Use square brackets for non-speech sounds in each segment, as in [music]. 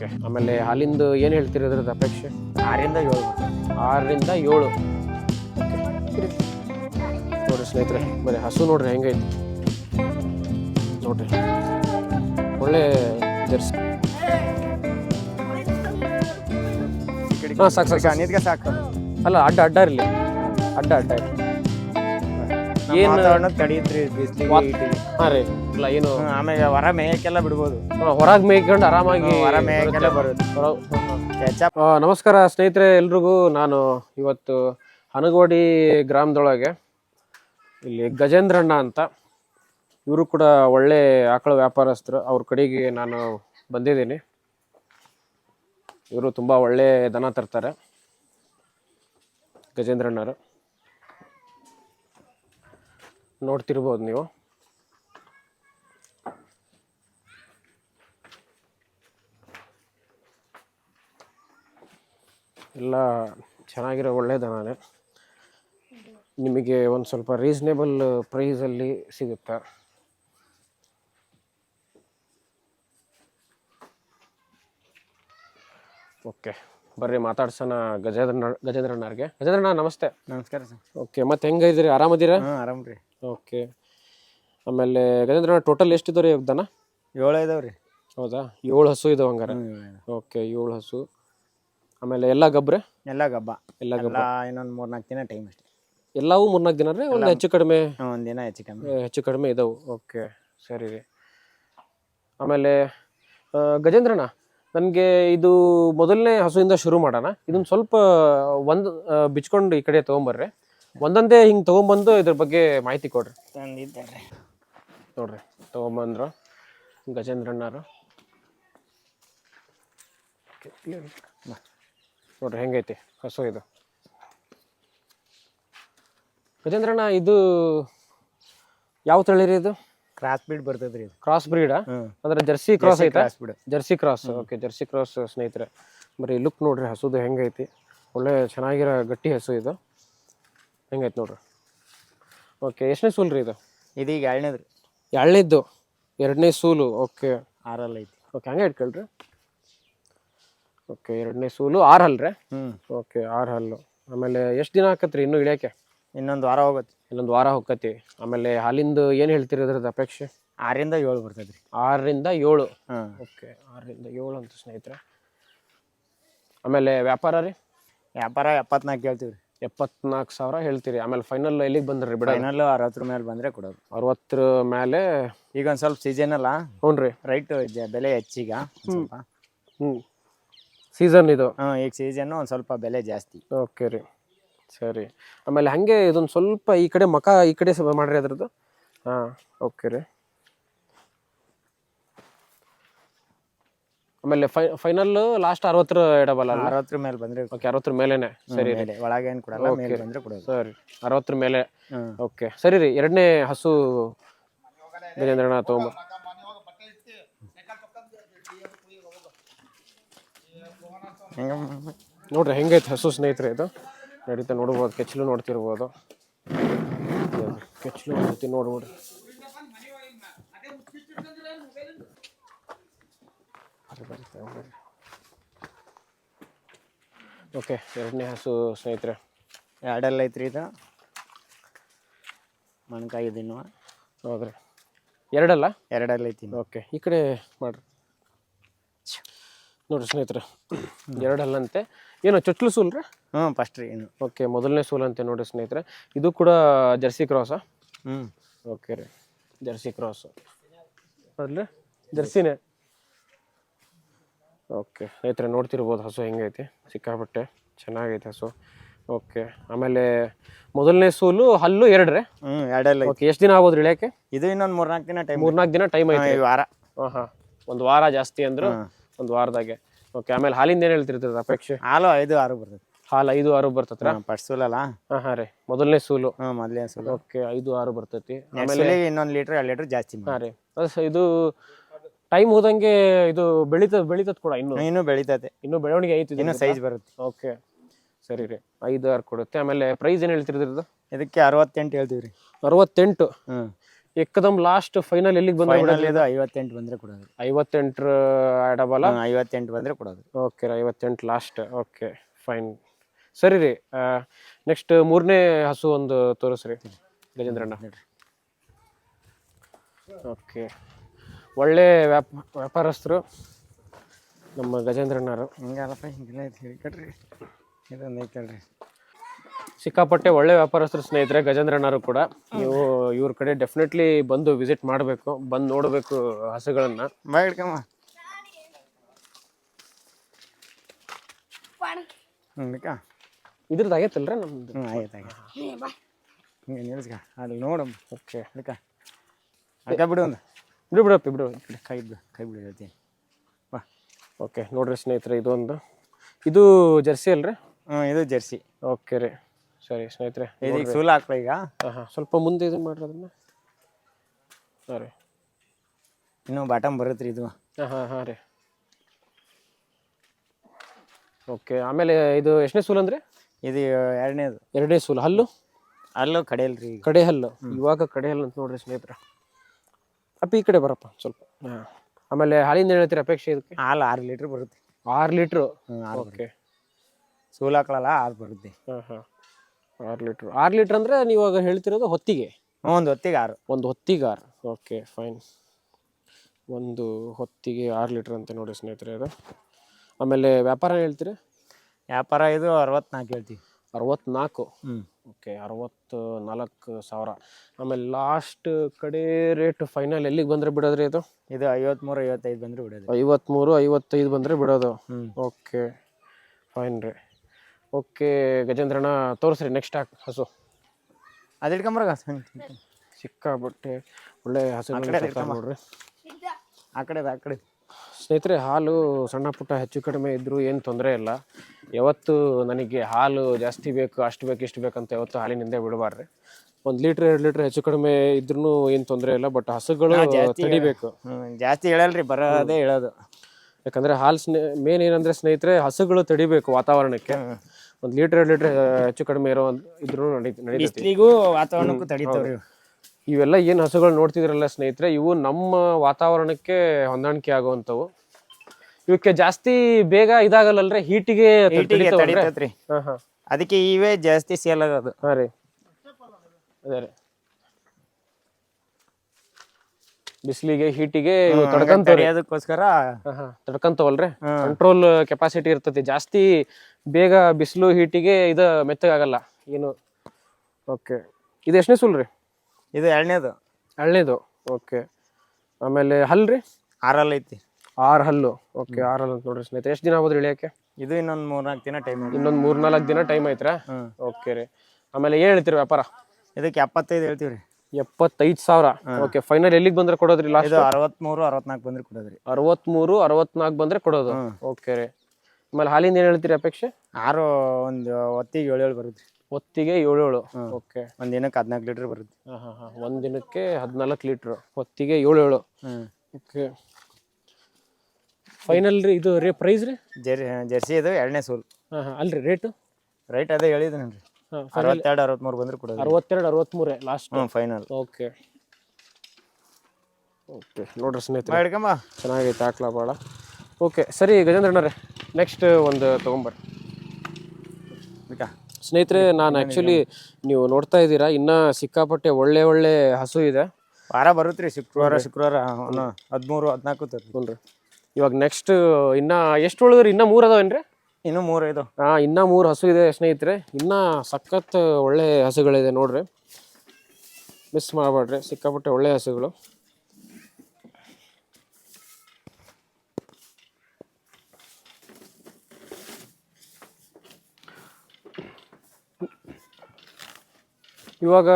Okay. ಆಮೇಲೆ ಹಾಲಿಂದು ಏನು ಹೇಳ್ತೀರಿ ಅದ್ರದ್ದು ಅಪೇಕ್ಷೆ? ಆರಿಂದ ಏಳು. ಆರರಿಂದ ಏಳು. ನೋಡಿರಿ ಸ್ನೇಹಿತರೆ ಬರೀ ಹಸು ನೋಡ್ರಿ ಹೆಂಗೈತಿ. ನೋಡ್ರಿ. ಒಳ್ಳೆ ಜರ್ಸಿ. ಹಾಂ ಸಾಕು ಸಾಕು ನಿದ್ಗೆ ಸಾಕು. ಅಲ್ಲ ಅಡ್ಡ ಅಡ್ಡ ಇರಲಿ. ಅಡ್ಡ ಅಡ್ಡ ಇರಲಿ. ಏನು ತಡೀತ್ರಿ ಬಿಸಿಲಿಗೆ ಹಾಂ ರೀ. ಇಲ್ಲ ಏನು? ಆಮೇಲೆ ಹೊರ ಮೇಯಕ್ಕೆಲ್ಲ ಬಿಡ್ಬೋದು. ಹೊರಗೆ ಮೇಯ್ಕೊಂಡು ಆರಾಮಾಗಿ ಹೊರ ಮೇಯಕ್ಕೆಲ್ಲ ಬರುತ್ತೆ. ನಮಸ್ಕಾರ ಸ್ನೇಹಿತರೆ ಎಲ್ರಿಗೂ ನಾನು ಇವತ್ತು ಹನಗೋಡಿ ಗ್ರಾಮದೊಳಗೆ ಇಲ್ಲಿ ಗಜೇಂದ್ರಣ್ಣ ಅಂತ. ಇವರು ಕೂಡ ಒಳ್ಳೆ ಆಕಳ ವ್ಯಾಪಾರಸ್ಥರು. ಅವ್ರ ಕಡೆಗೆ ನಾನು ಬಂದಿದ್ದೀನಿ. ಇವರು ತುಂಬ ಒಳ್ಳೆ ದನ ತರ್ತಾರೆ ಗಜೇಂದ್ರಣ್ಣರು. ನೋಡ್ತಿರ್ಬೋದು ನೀವು. ಎಲ್ಲ ಚೆನ್ನಾಗಿರೋ ಒಳ್ಳೆ ದನನೇ ನಿಮಗೆ ಒಂದು ಸ್ವಲ್ಪ ರೀಸ್ನೇಬಲ್ ಪ್ರೈಸಲ್ಲಿ ಸಿಗುತ್ತೆ? ಓಕೆ ಬರ್ರಿ ಮಾತಾಡ್ಸೋಣ ಗಜೇಂದ್ರ ಗಜೇಂದ್ರಣ್ಣವ್ರಿಗೆ ಗಜೇಂದ್ರಣ್ಣ ನಮಸ್ತೆ. ನಮಸ್ಕಾರ ಸರ್. ಓಕೆ ಮತ್ತೆ ಹೆಂಗಿದ್ದೀರಿ? ಆರಾಮದಿರಾ? ಆರಾಮ್ ರೀ ಓಕೆ ಆಮೇಲೆ ಗಜೇಂದ್ರಣ್ಣ ಟೋಟಲ್ ಎಷ್ಟಿದೆ ರೀ ದನ ಏಳು ಇದಾವೆ ರೀ ಹೌದಾ? ಏಳು ಹಸು ಇದಾವೆ ಹಂಗಾರೆ. ಓಕೆ ಏಳು ಹಸು. ಆಮೇಲೆ ಎಲ್ಲ ಗಬ್ರೆ ಎಲ್ಲ ಗಬ್ಬ ಎಲ್ಲ ಗಬ್ಬ ಇನ್ನೊಂದು ಮೂರ್ನಾಲ್ಕು ದಿನ ಟೈಮ್ ಅಷ್ಟೇ. ಎಲ್ಲವೂ ಮೂರ್ನಾಲ್ಕು ದಿನ ರೀ ಒಂದು ಹೆಚ್ಚು ಕಡಿಮೆ? ಒಂದು ದಿನ ಹೆಚ್ಚು ಕಮ್ಮಿ ಏ, ಹೆಚ್ಚು ಕಡಿಮೆ ಇದಾವೆ. ಓಕೆ ಸರಿ ರೀ. ಆಮೇಲೆ ಗಜೇಂದ್ರಣ್ಣ ನನಗೆ ಇದು ಮೊದಲನೇ ಹಸುವಿಂದ ಶುರು ಮಾಡೋಣ. ಇದನ್ನ ಸ್ವಲ್ಪ ಒಂದು ಬಿಚ್ಕೊಂಡು ಈ ಕಡೆ ತೊಗೊಂಬರ್ರಿ. ಒಂದೊಂದೇ ಹಿಂಗೆ ತೊಗೊಂಬಂದು ಇದ್ರ ಬಗ್ಗೆ ಮಾಹಿತಿ ಕೊಡ್ರಿ. ತಂದಿದ್ದೆ ರೀ ನೋಡ್ರಿ ತೊಗೊಂಬಂದ್ರು ಗಜೇಂದ್ರಣ್ಣರು ನೋಡ್ರಿ ಹೆಂಗೈತಿ? ಹಸು ಇದು. ಗಜೇಂದ್ರಣ್ಣ ಇದು ಯಾವ ತಳಿ ರೀ ಇದು? ಕ್ರಾಸ್ ಬ್ರೀಡ್ ಬರ್ತದೆ ರೀ ಇದು ಕ್ರಾಸ್ ಬ್ರೀಡ್ ಅಂದ್ರೆ ಜರ್ಸಿ ಕ್ರಾಸ್ ಐತೆ? Jersey cross okay Jersey cross ಸ್ನೇಹಿತರೆ. ಬರೀ ಲುಕ್ ನೋಡ್ರಿ ಹಸುದು ಹೆಂಗೈತಿ. ಒಳ್ಳೆ ಚೆನ್ನಾಗಿರೋ ಗಟ್ಟಿ ಹಸು ಇದು. ಹೆಂಗೈತೆ ನೋಡ್ರಿ. ಓಕೆ ಎಷ್ಟನೇ ಸೂಲ್ ರೀ ಇದು? ಇದೀಗ ಎರಡನೇದು ಎರಡನೇದ್ದು. ಎರಡನೇ ಸೂಲು ಓಕೆ ಆರಲ್ಲ ಐತಿ. ಓಕೆ ಹಂಗೆ ಇಟ್ಕೊಳ್ರಿ. ಓಕೆ ಎರಡನೇ ಸೂಲು ಆರು ಹಲ್ರಿ ಹ್ಞೂ ಓಕೆ ಆರು ಹಲ್ಲು ಆಮೇಲೆ ಎಷ್ಟು ದಿನ ಆಕತ್ರಿ ಇನ್ನೂ ಇಳಿಯೋಕೆ ಇನ್ನೊಂದು ವಾರ ಹೋಗುತ್ತೆ. ಇನ್ನೊಂದು ವಾರ ಹೋಗತ್ತಿ ಆಮೇಲೆ ಹಾಲಿಂದು ಏನು ಹೇಳ್ತೀರಿ ಅದ್ರದ್ದು ಅಪೇಕ್ಷೆ? ಆರಿಂದ ಏಳು ಬರ್ತೈತೆ ರೀ ಆರರಿಂದ ಏಳು. ಹಾಂ. ಓಕೆ ಆರರಿಂದ ಏಳು ಅಂತ ಸ್ನೇಹಿತರೆ. ಆಮೇಲೆ ವ್ಯಾಪಾರ ರೀ? ವ್ಯಾಪಾರ ಎಪ್ಪತ್ನಾಲ್ಕು ಹೇಳ್ತೀವಿ ರೀ ಎಪ್ಪತ್ನಾಲ್ಕು ಸಾವಿರ ಹೇಳ್ತೀರಿ. ಆಮೇಲೆ ಫೈನಲ್ ಎಲ್ಲಿಗೆ ಬಂದ್ರಿ ಬಿಡ ಫೈನಲ್ ಅರವತ್ತರ ಮೇಲೆ ಬಂದರೆ ಕೊಡೋದು. ಅರವತ್ತರ ಮೇಲೆ ಈಗ ಒಂದು ಸ್ವಲ್ಪ ಸೀಸನ್ ಅಲ್ಲ? ಹ್ಞೂ ರೀ ರೈಟ್ ಬೆಲೆ ಹೆಚ್ಚೀಗ ಸ್ವಲ್ಪ. ಹ್ಞೂ ಸೀಸನ್ ಇದು? ಹಾಂ ಈಗ ಸೀಸನ್ನು ಒಂದು ಸ್ವಲ್ಪ ಬೆಲೆ ಜಾಸ್ತಿ. ಓಕೆ ರೀ. ಸರಿ. ಆಮೇಲೆ ಹಾಗೆ ಇದೊಂದು ಸ್ವಲ್ಪ ಈ ಕಡೆ ಮಕ ಈ ಕಡೆ ಸ್ವಲ್ಪ ಮಾಡ್ರಿ ಅದ್ರದ್ದು? ಹಾಂ ಓಕೆ ರೀ. ಆಮೇಲೆ ಫೈ ಫೈನಲ್ ಲಾಸ್ಟ್ ಅರವತ್ತರ ಇಡಬಲ್ಲ ಅರವತ್ತರ ಮೇಲೆ ಬಂದರೆ ಓಕೆ ಅರವತ್ತರ ಮೇಲೇನೆ. ಸರಿ ಮೇಲೆ. ಒಳಗೆ ಏನು ಕೊಡಲ್ಲ ಮೇಲೆ ಬಂದ್ರೆ ಕೊಡೋದು. ಸರಿ. ಅರವತ್ತರ ಮೇಲೆ. ಓಕೆ ಸರಿ ರೀ ಎರಡನೇ ಹಸು ಬೀರೇಂದ್ರನಾಥ್ ತೊಗೊಂಬ. ನೋಡ್ರಿ ಹೆಂಗೈತೆ ಹಸು ಸ್ನೇಹಿತರೆ ಇದು? ನಡೀತಾ ನೋಡ್ಬೋದು ಕೆಚ್ಚಲು ನೋಡ್ತಿರ್ಬೋದು. ಕೆಚ್ಚಲು ನೋಡ್ತಿ ನೋಡ್ಬಿಡ್ರಿ. ಓಕೆ ಎರಡನೇ ಹಸು ಸ್ನೇಹಿತರೆ. ಎರಡೆಲ್ಲ ಐತ್ರಿ ಇದು. ಮಣ್ಕಾಯಿ ಇದಿನ್ನು ಹೌದ್ರಿ. ಎರಡಲ್ಲ? ಎರಡೆಲ್ಲ ಐತಿ. ಓಕೆ ಈ ಕಡೆ ಮಾಡ್ರಿ. ನೋಡ್ರಿ ಸ್ನೇಹಿತರೆ [coughs] ಎರಡಲ್ಲಂತೆ. ಏನು ಚೊಟ್ಲು ಸೂಲ್ ರೀ ಹ್ಞೂ ಫಸ್ಟ್ ರೀ ಏನು. ಓಕೆ ಮೊದಲನೇ ಸೂಲ್ ಅಂತೆ ನೋಡಿ ಸ್ನೇಹಿತರೆ. ಇದು ಕೂಡ ಜರ್ಸಿ ಕ್ರಾಸಾ ಹ್ಞೂ ಓಕೆ ರೀ. ಜರ್ಸಿ ಕ್ರಾಸ್ ಅದ್ರಿ ಜರ್ಸಿನೇ. ಓಕೆ ಸ್ನೇಹಿತರೆ ನೋಡ್ತಿರ್ಬೋದು ಹಸು ಹೆಂಗೈತಿ ಸಿಕ್ಕಾಪಟ್ಟೆ ಚೆನ್ನಾಗೈತೆ ಹಸು. ಓಕೆ ಆಮೇಲೆ ಮೊದಲನೇ ಸೂಲು ಹಲ್ಲು ಎರಡು ರೀ. ಹ್ಞೂ ಎರಡೆಲ್ಲ ಓಕೆ ಎಷ್ಟು ದಿನ ಆಗ್ಬೋದು ಇಳಿಯೋಕೆ ಇದು ಇನ್ನೊಂದು ಮೂರ್ನಾಲ್ಕು ದಿನ ಟೈಮ್ ಮೂರ್ನಾಲ್ಕು ದಿನ ಟೈಮ್ ಐತೆ. ವಾರ. ಹಾಂ ಹಾಂ ಒಂದು ವಾರ ಜಾಸ್ತಿ ಅಂದ್ರು ಒಂದು ವಾರದಾಗೆ. ಓಕೆ ಆಮೇಲೆ ಹಾಲಿಂದ ಏನು ಹೇಳ್ತಿರ್ತೀರ ಅಪೇಕ್ಷೆ? ಹಾಲು ಐದು ಆರು ಬರ್ತದೆ. ಹಾಲು ಐದು ಆರು ಬರ್ತತ್ರ ಹಾಂ ಫಸ್ಟ್ ಸೂಲಲ್ಲ? ಹಾಂ ಹಾಂ ರೀ. ಮೊದಲನೇ ಸೂಲು. ಹ್ಞೂ ಮೊದಲೇ ಸೂಲು. ಓಕೆ ಐದು ಆರು ಬರ್ತೈತಿ. ಆಮೇಲೆ ಇನ್ನೊಂದು ಲೀಟ್ರ್ ಎರಡು ಲೀಟರ್ ಜಾಸ್ತಿ ಮಾಡಿ. ಹಾಂ ರೀ. ಅದು ಸ- ಇದು ಟೈಮ್ ಹೋದಂಗೆ ಇದು ಬೆಳೀತ ಬೆಳೀತದ ಕೂಡ ಇನ್ನು. ಇನ್ನು ಬೆಳೀತದೆ. ಇನ್ನು ಬೆಳವಣಿಗೆ ಐತಿ ಇನ್ನು ಸೈಜ್ ಬರುತ್ತೆ. ಓಕೆ ಸರಿ ರೀ. ಐದು ಆರು ಕೊಡುತ್ತೆ. ಆಮೇಲೆ ಪ್ರೈಸ್ ಏನು ಹೇಳ್ತಿರ್ದಿರದು ಇದಕ್ಕೆ ಅರವತ್ತೆಂಟು ಹೇಳ್ತೀವಿ ರೀ ಅರವತ್ತೆಂಟು. ಹ್ಞೂ ಎಕ್ಕದಮ್ ಲಾಸ್ಟ್ ಫೈನಲ್ ಎಲ್ಲಿಗೆ ಫೈನಲ್ ಇದು ಐವತ್ತೆಂಟು ಬಂದ್ರೆ ಕೊಡೋದು. ಐವತ್ತೆಂಟರ ಆಡಬಲ್ಲ ಹ್ಮ್, ಐವತ್ತೆಂಟು ಬಂದ್ರೆ ಕೊಡೋದು. ಓಕೆ ಐವತ್ತೆಂಟು ಲಾಸ್ಟ್ ಓಕೆ ಫೈನ್ ಸರಿ ರೀ ನೆಕ್ಸ್ಟ್ ಮೂರನೇ ಹಸು ಒಂದು ತೋರಿಸ್ರಿ ಗಜೇಂದ್ರಣ್ಣ. ನೋಡ್ರಿ. ಓಕೆ ಒಳ್ಳೆ ವ್ಯಾಪ ವ್ಯಾಪಾರಸ್ಥರು ನಮ್ಮ ಗಜೇಂದ್ರಣ್ಣರು ಹಿಂಗಲ್ಲಪ್ಪ ಹಿಂಗೆಲ್ಲ ಹೇಳಿ ಹೇಳ್ಕೊಡ್ರಿ ಇದೊಂದು ಐತಲ್ರಿ. ಸಿಕ್ಕಾಪಟ್ಟೆ ಒಳ್ಳೆ ವ್ಯಾಪಾರಸ್ಥರು ಸ್ನೇಹಿತರೆ ಗಜೇಂದ್ರಣ್ಣರು ಕೂಡ. ನೀವು ಇವ್ರ ಕಡೆ ಡೆಫಿನೆಟ್ಲಿ ಬಂದು ವಿಸಿಟ್ ಮಾಡಬೇಕು ಬಂದು ನೋಡಬೇಕು ಹಸುಗಳನ್ನ. ಬಾ ಹಿಡ್ಕಮ್ಮ ಹ್ಞೂ ಹಿಡ್ಕ ಇದ್ರದ್ದು ಆಗೈತಲ್ರಿ ನಮ್ದು? ಹ್ಞೂ ಆಯ್ತು ಆಯ್ತು ಹಿಂಗೆ ನಿಲ್ಸ್ಕ ಅಲ್ಲಿ ನೋಡಮ್ಮ. ಓಕೆ ಹಿಡ್ಕ ಅಕ್ಕ ಬಿಡು ಒಂದು. ಬಿಡು ಬಿಡಪ್ಪ ಬಿಡು. ಈ ಕಡೆ. ಕೈ ಬಿಡು ಕೈ ಬಿಡಿ ಹೇಳ್ತೀನಿ. ಬಾ. ಓಕೆ ನೋಡ್ರಿ ಸ್ನೇಹಿತರೆ ಇದೊಂದು. ಇದು ಜರ್ಸಿ ಅಲ್ರಿ? ಹ್ಞೂ ಇದು ಜರ್ಸಿ. ಓಕೆ ರೀ. ಸರಿ ಸ್ನೇಹಿತರೆ ಇದೀಗ ಸೂಲ್ ಹಾಕ್ಲ ಈಗ? ಹಾಂ ಸ್ವಲ್ಪ ಮುಂದೆ ಇದನ್ನ ಮಾಡ್ರಿ ಅದನ್ನ. ಸರಿ ಇನ್ನೂ ಬಾಟಮ್ ಬರುತ್ತೆ ರೀ ಇದು. ಹಾಂ ಹಾಂ ಹಾಂ ರೀ. ಓಕೆ ಆಮೇಲೆ ಇದು ಎಷ್ಟನೇ ಸೂಲ್ ಅಂದ್ರೆ? ಇದು ಎರಡನೇದು. ಎರಡನೇ ಸೂಲ್ ಹಲ್ಲು? ಹಲ್ಲು ಕಡೆಯಲ್ರಿ ರೀ ಕಡೆ ಹಲ್ಲು. ಇವಾಗ ಕಡೆ ಹಲ್ಲು ಅಂತ ನೋಡ್ರಿ ಸ್ನೇಹಿತರೆ. ಅಪ್ಪ ಈ ಕಡೆ ಬರಪ್ಪ ಸ್ವಲ್ಪ. ಹಾಂ. ಆಮೇಲೆ ಹಾಲಿಂದ ಹೇಳ್ತೀರಿ ಅಪೇಕ್ಷೆ ಇದಕ್ಕೆ? ಹಾಲು ಆರು ಲೀಟ್ರ್ ಬರುತ್ತೆ. ಆರು ಲೀಟ್ರು ಓಕೆ. ಸೂಲ್ ಹಾಕ್ಲಲ್ಲ ಆರು ಬರುತ್ತೆ. ಹಾಂ ಹಾಂ ಆರು ಲೀಟ್ರ್. ಆರು ಲೀಟ್ರ್ ಅಂದರೆ ನೀವು ಇವಾಗ ಹೇಳ್ತಿರೋದು ಹೊತ್ತಿಗೆ? ಒಂದು ಹೊತ್ತಿಗೆ ಆರು ಒಂದು ಹೊತ್ತಿಗೆ ಆರು ಓಕೆ ಫೈನ್. ಒಂದು ಹೊತ್ತಿಗೆ ಆರು ಲೀಟ್ರ್ ಅಂತ ನೋಡಿ ಸ್ನೇಹಿತರೆ ಅದು ಆಮೇಲೆ ವ್ಯಾಪಾರ ಹೇಳ್ತೀರಿ? ವ್ಯಾಪಾರ ಇದು ಅರವತ್ನಾಲ್ಕು ಹೇಳ್ತೀವಿ. ಅರವತ್ನಾಲ್ಕು? ಹ್ಞೂ ಓಕೆ ಅರವತ್ತು ನಾಲ್ಕು ಸಾವಿರ. ಆಮೇಲೆ ಲಾಸ್ಟ್ ಕಡೆ ರೇಟ್ ಫೈನಲ್ ಎಲ್ಲಿಗೆ ಬಂದರೆ ಬಿಡೋದ್ರಿ ಇದು? ಇದು ಐವತ್ಮೂರು ಐವತ್ತೈದು ಬಂದರೆ ಬಿಡೋದು. ಐವತ್ತ್ಮೂರು ಐವತ್ತೈದು ಬಂದರೆ ಬಿಡೋದು. ಹ್ಞೂ ಓಕೆ ಫೈನ್ ರೀ. ಓಕೆ ಗಜೇಂದ್ರಣ್ಣ ತೋರಿಸ್ರಿ ನೆಕ್ಸ್ಟ್ ಹಾಕಿ ಹಸು. ಅದು ಚಿಕ್ಕ ಸಿಕ್ಕಾಬಟ್ಟೆ ಒಳ್ಳೆ ಹಸು ನೋಡ್ರಿ. ಆ ಕಡೆ ಆ ಕಡೆ. ಸ್ನೇಹಿತರೆ ಹಾಲು ಸಣ್ಣ ಪುಟ್ಟ ಹೆಚ್ಚು ಕಡಿಮೆ ಇದ್ದರೂ ಏನು ತೊಂದರೆ ಇಲ್ಲ. ಯಾವತ್ತು ನನಗೆ ಹಾಲು ಜಾಸ್ತಿ ಬೇಕು ಅಷ್ಟು ಬೇಕು ಇಷ್ಟು ಬೇಕಂತ ಯಾವತ್ತು ಹಾಲಿನಿಂದ ಬಿಡಬಾರ್ರಿ ಒಂದು ಲೀಟ್ರ್ ಎರಡು ಲೀಟ್ರ್ ಹೆಚ್ಚು ಕಡಿಮೆ ಇದ್ರೂ ಏನು ತೊಂದರೆ ಇಲ್ಲ ಬಟ್ ಹಸುಗಳು ತಡಿಬೇಕು ಜಾಸ್ತಿ ಹೇಳಲ್ರಿ ಬರೋದೇ ಹೇಳೋದು. ಯಾಕಂದರೆ ಹಾಲು ಸ್ನೇ ಮೇನ್ ಏನಂದರೆ ಸ್ನೇಹಿತರೆ ಹಸುಗಳು ತಡಿಬೇಕು ವಾತಾವರಣಕ್ಕೆ. ಒಂದು ಲೀಟರ್ ಎರಡು ಲೀಟರ್ ಹೆಚ್ಚು ಕಡಿಮೆ ಇರೋ ಇದ್ರೂ ನಡೀತಿ ನಡೀತೈತಿ. ಬಿಸ್ಲಿಗೂ ವಾತಾವರಣಕ್ಕೂ ತಡೀತಾವ್ರಿ ಇವು. ಇವೆಲ್ಲ ಏನು ಹಸುಗಳು ನೋಡ್ತಿದ್ರಲ್ಲ ಸ್ನೇಹಿತರೆ ಇವು ನಮ್ಮ ವಾತಾವರಣಕ್ಕೆ ಹೊಂದಾಣಿಕೆ ಆಗುವಂಥವು. ಇವಕ್ಕೆ ಜಾಸ್ತಿ ಬೇಗ ಇದಾಗಲ್ಲಲ್ರಿ? ಹೀಟಿಗೆ ಹೀಟಿಗೆ ತಡೀತೈತ್ರಿ. ಹಾ ಹಾಂ. ಅದಕ್ಕೆ ಇವೇ ಜಾಸ್ತಿ ಸೇಲ್ ಆಗೋದು. ಹಾ ರೀ. ಅದೇ ರೀ. ಬಿಸಿಲಿಗೆ ಹೀಟಿಗೆ ತಡ್ಕಂತವ್ರಿ. ಹಾಂ ತಡ್ಕಂತವಲ್ರಿ? ಕಂಟ್ರೋಲ್ ಕೆಪಾಸಿಟಿ ಇರ್ತತಿ ಜಾಸ್ತಿ ಬೇಗ ಬಿಸಿಲು ಹೀಟಿಗೆ ಇದು ಮೆತ್ತಗಾಗಲ್ಲ ಏನು. ಓಕೆ. ಇದು ಎಷ್ಟನೇ ಸುಲ್ರಿ? ಇದು ಎರಡನೇದು. ಎರಡನೇದು. ಓಕೆ. ಆಮೇಲೆ ಹಲ್ ರೀ ಹಲ್ ಐತಿ. ಆರ್ ಹಲ್ಲು. ಓಕೆ ಆರ್ ಹಲ್ ಅಂತ ನೋಡ್ರಿ ಸ್ನೇಹಿತರೆ. ಎಷ್ಟು ದಿನ ಆಗೋದ್ರಿ ಇಳಿಯಕ್ಕೆ? ಇದು ಇನ್ನೊಂದು ಮೂರ್ನಾಲ್ಕು ದಿನ ಟೈಮ್ ಇನ್ನೊಂದು ಮೂರ್ನಾಲ್ಕು ದಿನ ಟೈಮ್ ಐತ್ರ ಓಕೆ ರೀ. ಆಮೇಲೆ ಏನು ಹೇಳ್ತೀರಿ ವ್ಯಾಪಾರ? ಇದಕ್ಕೆ ಎಪ್ಪತ್ತೈದು ಹೇಳ್ತೀವಿ ರೀ ಎಪ್ಪತ್ತೈದು ಸಾವಿರ. ಓಕೆ ಫೈನಲ್ ಎಲ್ಲಿಗೆ ಬಂದ್ರೆ ಕೊಡೋದ್ರಿ ಲಾಸ್ಟ್ ಇದು ಅರವತ್ಮೂರು ಅರವತ್ನಾಲ್ಕು ಬಂದ್ರೆ ಕೊಡೋದ್ರಿ. ಅರವತ್ಮೂರು ಅರವತ್ನಾಲ್ಕು ಬಂದ್ರೆ ಕೊಡೋದು. ಓಕೆ ರೀ. ಆಮೇಲೆ ಹಾಲಿಂದ ಏನು ಹೇಳ್ತೀರಿ ಅಪೇಕ್ಷೆ? ಆರು ಒಂದು ಹೊತ್ತಿಗೆ ಏಳು ಏಳು ಬರುತ್ತೆ ಹೊತ್ತಿಗೆ ಏಳು ಏಳು ಓಕೆ ಒಂದು ದಿನಕ್ಕೆ ಹದಿನಾಲ್ಕು ಲೀಟ್ರ್ ಬರುತ್ತೆ ಹಾಂ ಹಾಂ ಹಾಂ. ಒಂದು ದಿನಕ್ಕೆ ಹದಿನಾಲ್ಕು ಲೀಟ್ರ್. ಹೊತ್ತಿಗೆ ಏಳು ಏಳು ಓಕೆ ಫೈನಲ್ ರೀ ಇದು ರೇ ಪ್ರೈಸ್ ರೀ? ಜೆರ್ ಜೆರ್ಸಿ ಇದು ಎರಡನೇ ಸೋಲ್. ಹಾಂ ಹಾಂ. ಅಲ್ರಿ ರೇಟು ರೈಟ್ ಅದೇ ಹೇಳಿದ್ರಿ ಅರವತ್ತೆರಡು ಅರವತ್ಮೂರು ಬಂದ್ರೆ ಕೂಡ ಅರವತ್ತೆರಡು ಅರವತ್ಮೂರೇ ಲಾಸ್ಟ್ ಹ್ಞೂ ಫೈನಲ್ ಓಕೆ ಓಕೆ ನೋಡ್ರಿ ಸ್ನೇಹಿತರೆ. ಹಿಡ್ಕೊಂಬ ಚೆನ್ನಾಗೈತೆ ಹಾಕ್ಲಾ ಭಾಳ ಓಕೆ ಸರಿ ಗಜೇಂದ್ರಣ್ಣರೇ ನೆಕ್ಸ್ಟ್ ಒಂದು ತೊಗೊಂಬರ್ರಿ. ಸ್ನೇಹಿತರೆ ನಾನು ಆ್ಯಕ್ಚುಲಿ ನೀವು ನೋಡ್ತಾ ಇದ್ದೀರಾ ಇನ್ನೂ ಸಿಕ್ಕಾಪಟ್ಟೆ ಒಳ್ಳೆ ಒಳ್ಳೆ ಹಸು ಇದೆ. ವಾರ ಬರುತ್ತೆ ರೀ ಶುಕ್ರವಾರ ಶುಕ್ರವಾರ ಹದಿಮೂರು ಹದಿನಾಲ್ಕು ತರ್ರಿ. ಇವಾಗ ನೆಕ್ಸ್ಟ್ ಇನ್ನ ಎಷ್ಟು ಉಳಿದ್ರಿ? ಇನ್ನ ಮೂರು ಅದಾವೇನ್ರಿ? ಇನ್ನೂ ಮೂರು ಐದು ಹಾಂ ಇನ್ನೂ ಮೂರು ಹಸು ಇದೆ ಸ್ನೇಹಿತರೆ. ಇನ್ನೂ ಸಖತ್ ಒಳ್ಳೆ ಹಸುಗಳಿದೆ ನೋಡ್ರಿ. ಮಿಸ್ ಮಾಡಬೇಡ್ರಿ, ಸಿಕ್ಕಾಪಟ್ಟೆ ಒಳ್ಳೆ ಹಸುಗಳು. ಇವಾಗ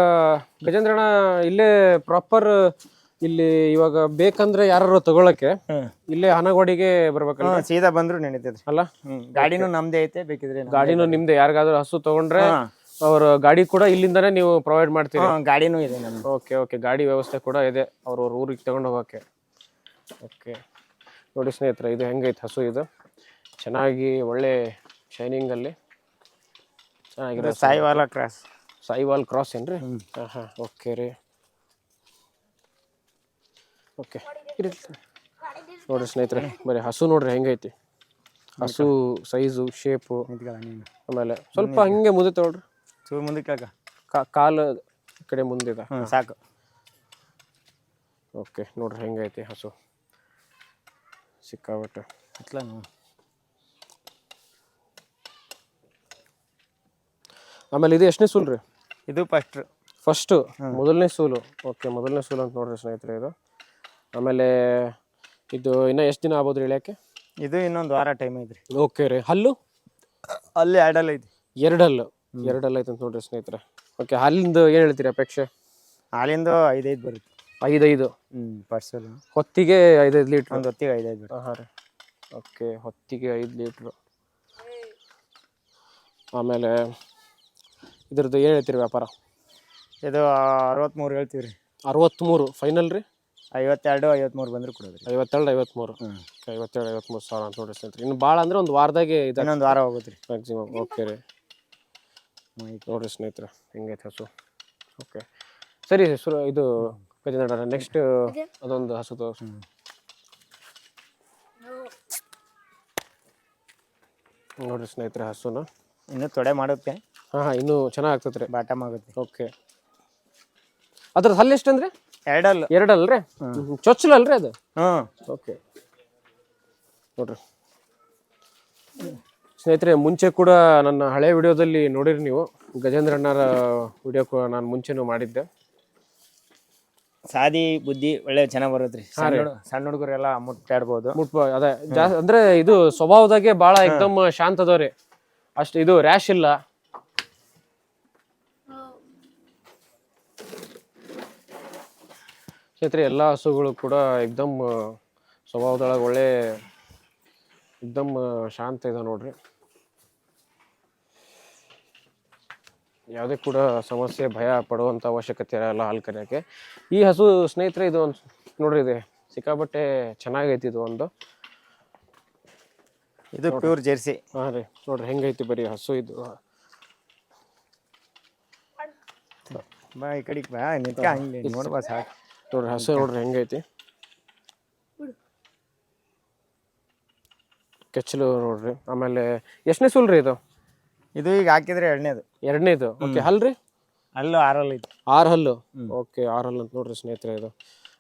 ಗಜೇಂದ್ರಣ್ಣ, ಇಲ್ಲೇ ಪ್ರಾಪರ್ ಇಲ್ಲಿ ಇವಾಗ ಬೇಕಂದ್ರೆ ಯಾರು ತಗೊಳಕ್ಕೆ ಇಲ್ಲೇ ಹನಗೋಡಿಗೆ ಬರ್ಬೇಕಲ್ಲ? ಸೀದಾ ಬಂದ್ರು ನಡೀತೈತ್ರಿ ಅಲ್ಲ? ಗಾಡಿನೂ ನಮ್ದೇ ಐತೆ ಬೇಕಿದ್ರೆ. ಗಾಡಿನೂ ನಿಮ್ದೆ ಯಾರಿಗಾದ್ರೂ ಹಸು ತಗೊಂಡ್ರೆ. ಅವ್ರ ಗಾಡಿ ಕೂಡ ಇಲ್ಲಿಂದಾನೆ ನೀವು ಪ್ರೊವೈಡ್ ಮಾಡ್ತೀರಿ. ಗಾಡಿನೂ ಇದೆ ನಮ್ದು. ಓಕೆ ಓಕೆ ಗಾಡಿ ವ್ಯವಸ್ಥೆ ಕೂಡ ಇದೆ ಅವ್ರವ್ರ ಊರಿಗೆ ತಗೊಂಡು ಹೋಗೋಕೆ. ಓಕೆ ನೋಡಿ ಸ್ನೇಹಿತರೆ ಇದು ಹೆಂಗೈತೆ ಹಸು ಇದು? ಚೆನ್ನಾಗಿ ಒಳ್ಳೆ ಶೈನಿಂಗಲ್ಲಿ ಚೆನ್ನಾಗಿದೆ ಸಾಯಿವಾಲ ಕ್ರಾಸ್ ಸಾಯಿವಾಲ್ ಕ್ರಾಸ್ ಏನ್ರಿ? ಹಾಂ ಹಾಂ. ಓಕೆ ರೀ. ಓಕೆ. ನೋಡ್ರಿ ಸ್ನೇಹಿತರೆ ಬರೀ ಹಸು ನೋಡ್ರಿ ಹೆಂಗೈತಿ. ಹಸು ಸೈಜು ಶೇಪು ಆಮೇಲೆ ಸ್ವಲ್ಪ ಹಂಗೆ ಮುಂದೆ ತಗೊಳ್ರಿ. ಚೂರು ಮುಂದಕ್ಕೆ ಕೇಳ್ಕ. ಕಾ- ಕಾಲು ಕಡೆ ಮುಂದಿದೆ ಸಾಕು. ಓಕೆ ನೋಡ್ರಿ ಹೆಂಗೈತಿ ಹಸು. ಸಿಕ್ಕಾಬಿಟ್ಟು ಆಮೇಲೆ ಇದು ಎಷ್ಟನೇ ಸೂಲ್ ರೀ ಇದು ಫಸ್ಟ್ ಫಸ್ಟು ಮೊದಲನೇ ಸೂಲು. ಓಕೆ ಮೊದಲನೇ ಸೂಲು ಅಂತ ನೋಡ್ರಿ ಸ್ನೇಹಿತರೆ ಇದು. ಆಮೇಲೆ ಇದು ಇನ್ನೂ ಎಷ್ಟು ದಿನ ಆಗ್ಬೋದು ರೀ ಇಳ್ಯಾಕೆ ಇದು ಇನ್ನೊಂದು ವಾರ ಟೈಮ್ ಐತ್ರಿ. ಓಕೆ ರೀ. ಹಲ್ಲು? ಅಲ್ಲಿ ಎರಡಲ್ಲ ಐತಿ. ಎರಡು ಹಲ್ಲು ಎರಡು ಹಲ್ಲು ಐತೆ ಅಂತ ನೋಡ್ರಿ ಸ್ನೇಹಿತರೆ. ಓಕೆ ಹಲ್ಲಿಂದು ಏನು ಹೇಳ್ತೀರಿ ಅಪೇಕ್ಷೆ? ಹಾಲಿಂದು ಐದೈದು ಬರುತ್ತೆ. ಐದೈದು? ಹ್ಞೂ ಪರ್ಸಲ್ ಹೊತ್ತಿಗೆ ಐದೈದು ಲೀಟ್ರ್ ಒಂದು ಹೊತ್ತಿಗೆ ಐದೈದು ಬರುತ್ತೆ. ಹಾಂ ರೀ. ಓಕೆ ಹೊತ್ತಿಗೆ ಐದು ಲೀಟ್ರು ಆಮೇಲೆ ಇದ್ರದ್ದು ಏನು ಹೇಳ್ತೀರಿ ವ್ಯಾಪಾರ? ಇದು ಅರವತ್ತ್ಮೂರು ಹೇಳ್ತೀವಿ ರೀ ಅರವತ್ತ್ಮೂರು ಫೈನಲ್ ರೀ? ಐವತ್ತೆರಡು ಐವತ್ಮೂರು ಬಂದ್ರೆ ಕೊಡೋದು ರೀ ಐವತ್ತೆರಡು ಐವತ್ಮೂರು. ಐವತ್ತೆರಡು ಐವತ್ಮೂರು ಸಾವಿರ ಅಂತ ನೋಡ್ರಿ ಸ್ನೇಹಿತರೆ. ಇನ್ನು ಭಾಳ ಅಂದ್ರೆ ಒಂದು ವಾರದಾಗೆ ಇದು ಇನ್ನೊಂದು ವಾರ ಹೋಗುತ್ತೆ ರೀ. ಮ್ಯಾಕ್ಸಿಮಮ್ ಓಕೆ ರೀ. ನೋಡ್ರಿ ಸ್ನೇಹಿತರೆ ಹೆಂಗೈತೆ ಹಸು. ಓಕೆ ಸರಿ ಸುರ ಇದು ಕಜಿನ ನೆಕ್ಸ್ಟ್ ಅದೊಂದು ಹಸು ತೋರಿಸಿ ನೋಡಿರಿ ಸ್ನೇಹಿತರೆ ಹಸುನ. ಇನ್ನೂ ತೊಡೆ ಮಾಡುತ್ತೆ. ಹಾಂ ಹಾಂ ಇನ್ನೂ ಚೆನ್ನಾಗಿ ಆಗ್ತದೆ ರೀ. ಬಾಟಮ್ ಆಗುತ್ತೆ. ಓಕೆ ಅದ್ರದ್ದು ಹಲ್ಲು ಎಷ್ಟು ಅಂದ್ರೆ ಎರಡಲ್ಲ. ಎರಡಲ್ರಿ? ಚೊಚ್ಚಲಲ್ರಿ ಅದು? ಓಕೆ. ನೋಡ್ರಿ. ಸ್ನೇಹಿತರೆ ಮುಂಚೆ ಕೂಡ ನನ್ನ ಹಳೆ ವಿಡಿಯೋದಲ್ಲಿ ನೋಡಿರಿ ನೀವು. ಗಜೇಂದ್ರಣ್ಣರ ವಿಡಿಯೋ ವಿಡಿಯೋ ನಾನು ಮುಂಚೆನೂ ಮಾಡಿದ್ದೆ. ಸಾದಿ ಬುದ್ಧಿ ಒಳ್ಳೆ ಚೆನ್ನಾಗಿ ಬರುತ್ತೆ ರೀ ಸಣ್ಣ ಹುಡು- ಸಣ್ಣ ಹುಡುಗರೆಲ್ಲ ಮುಟ್ಟಾಡ್ಬೋದು. ಮುಟ್ಬೋದು ಅದೇ ಅಂದ್ರೆ ಇದು ಸ್ವಭಾವದಾಗೆ ಬಹಳ ಎಕ್ದಮ್ ಶಾಂತ ಅದಾವ್ರಿ ಅಷ್ಟು ಇದು ರ್ಯಾಶ್ ಇಲ್ಲ. ಸ್ನೇಹಿತರೆ ಎಲ್ಲ ಹಸುಗಳು ಕೂಡ ಎಕ್ದಮ್ ಸ್ವಭಾವದೊಳಗೆ ಒಳ್ಳೆ ಎಕ್ದಮ್ ಶಾಂತ ಇದೆ ನೋಡ್ರಿ. ಯಾವುದೇ ಕೂಡ ಸಮಸ್ಯೆ ಭಯ ಪಡುವಂಥ ಅವಶ್ಯಕತೆ ಇರಲ್ಲ ಹಾಲು ಕರೆಯೋಕ್ಕೆ. ಈ ಹಸು ಸ್ನೇಹಿತರೆ ಇದು ಒಂದು ನೋಡ್ರಿ ಇದೆ ಸಿಕ್ಕಾಪಟ್ಟೆ ಚೆನ್ನಾಗೈತಿ ಇದು ಒಂದು. ಇದು ಪ್ಯೂರ್ ಜೆರ್ಸಿ ಹಾಂ ರೀ ನೋಡ್ರಿ ಹೆಂಗೈತಿ ಬರೀ ಹಸು ಇದು. ಬಾ ಈ ಕಡೆಗೆ ಬಾ ನಿಂತ ಹಂಗೆ ನೋಡ್ಬಾ ಸಾಕು. ನೋಡ್ರಿ ಹಸು ನೋಡ್ರಿ ಹೆಂಗೈತಿ. ಕೆಚ್ಚಲು ನೋಡ್ರಿ. ಆಮೇಲೆ ಎಷ್ಟನೇ ಸೂಲ್ ರೀ ಇದು? ಇದು ಈಗ ಹಾಕಿದ್ರೆ ಎರಡನೇದು. ಎರಡನೇದು? ಓಕೆ ಹಲ್ರಿ ಅಲ್ಲೂ ಹಲ್ ಐತಿ. ಆರು ಹಲ್ಲು? ಓಕೆ ಆರು ಹಲ್ಲು ಅಂತ ನೋಡ್ರಿ ಸ್ನೇಹಿತರೆ ಇದು.